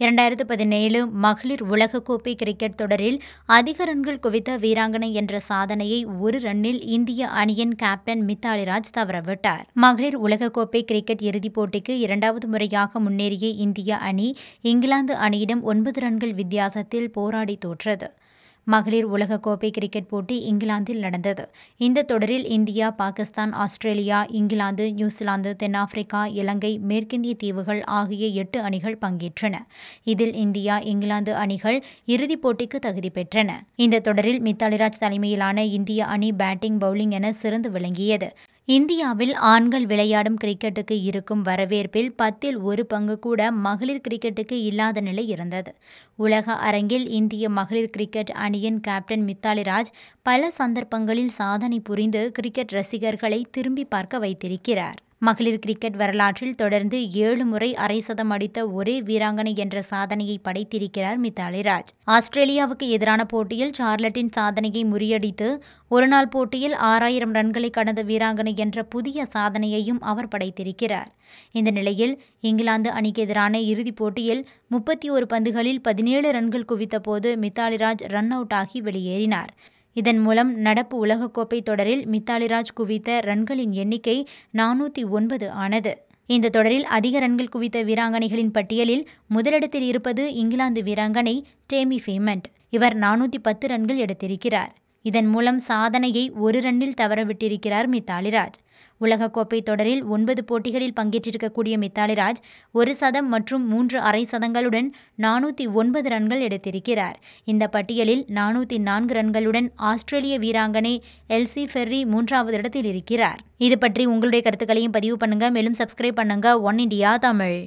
இரண்டாயிரத்து பதினேழு மகளிர் உலகக்கோப்பை கிரிக்கெட் தொடரில் அதிக ரன்கள் குவித்த வீராங்கனை என்ற சாதனையை ஒரு ரன்னில் இந்திய அணியின் கேப்டன் மித்தாலிராஜ் தவறவிட்டார். மகளிர் உலகக்கோப்பை கிரிக்கெட் இறுதிப் போட்டிக்கு இரண்டாவது முறையாக முன்னேறிய இந்திய அணி இங்கிலாந்து அணியிடம் ஒன்பது ரன்கள் வித்தியாசத்தில் போராடி தோற்றது. மகளிர் உலகக்கோப்பை கிரிக்கெட் போட்டி இங்கிலாந்தில் நடந்தது. இந்த தொடரில் India Pakistan Australia England New Zealand தென்னாப்பிரிக்கா இலங்கை மேற்கிந்திய தீவுகள் ஆகிய எட்டு அணிகள் பங்கேற்றன. இதில் இந்தியா இங்கிலாந்து அணிகள் இறுதிப் போட்டிக்கு தகுதி பெற்றன. இந்த தொடரில் மித்தாலிராஜ் தலைமையிலான இந்திய அணி பேட்டிங் பவுலிங் என சிறந்து விளங்கியது. இந்தியாவில் ஆண்கள் விளையாடும் கிரிக்கெட்டுக்கு இருக்கும் வரவேற்பில் பத்தில் ஒரு பங்கு கூட மகளிர் கிரிக்கெட்டுக்கு இல்லாத நிலை இருந்தது. உலக அரங்கில் இந்திய மகளிர் கிரிக்கெட் அணியின் கேப்டன் மித்தாலி ராஜ் பல சந்தர்ப்பங்களில் சாதனை புரிந்து கிரிக்கெட் ரசிகர்களை திரும்பி பார்க்க வைத்திருக்கிறார். மகளிர் கிரிக்கெட் வரலாற்றில் தொடர்ந்து ஏழு முறை அரை சதம் அடித்த ஒரே வீராங்கனை என்ற சாதனையை படைத்திருக்கிறார் மித்தாலி ராஜ் ஆஸ்திரேலியாவுக்கு எதிரான போட்டியில் சார்லட்டின் சாதனையை முறியடித்து ஒருநாள் போட்டியில் ஆறாயிரம் ரன்களை கடந்த வீராங்கனை என்ற புதிய சாதனையையும் அவர் படைத்திருக்கிறார். இந்த நிலையில் இங்கிலாந்து அணிக்கு எதிரான இறுதிப் போட்டியில் முப்பத்தி ஒரு பந்துகளில் பதினேழு ரன்கள் குவித்த போது மித்தாலிராஜ் ரன் அவுட் ஆகி வெளியேறினார். இதன் மூலம் நடப்பு உலகக்கோப்பை தொடரில் மித்தாலிராஜ் குவித்த ரன்களின் எண்ணிக்கை நானூற்றி ஒன்பது ஆனது. இந்த தொடரில் அதிக ரன்கள் குவித்த வீராங்கனைகளின் பட்டியலில் முதலிடத்தில் இருப்பது இங்கிலாந்து வீராங்கனை டேமி ஃபேமண்ட் இவர் நானூற்றி பத்து ரன்கள் எடுத்திருக்கிறார். இதன் மூலம் சாதனையை ஒரு ரன்னில் தவறவிட்டிருக்கிறார் மித்தாலிராஜ். உலகக்கோப்பை தொடரில் ஒன்பது போட்டிகளில் பங்கேற்றிருக்கக்கூடிய மித்தாலிராஜ் ஒரு சதம் மற்றும் மூன்று அரை சதங்களுடன் நானூற்றி ஒன்பது ரன்கள் எடுத்திருக்கிறார். இந்த பட்டியலில் நானூற்றி நான்கு ரன்களுடன் ஆஸ்திரேலிய வீராங்கனை எல்சி ஃபெர்ரி மூன்றாவது இடத்தில் இருக்கிறார். இது பற்றி உங்களுடைய கருத்துக்களையும் பதிவு பண்ணுங்க. மேலும் சப்ஸ்கிரைப் பண்ணுங்க. One India Tamil.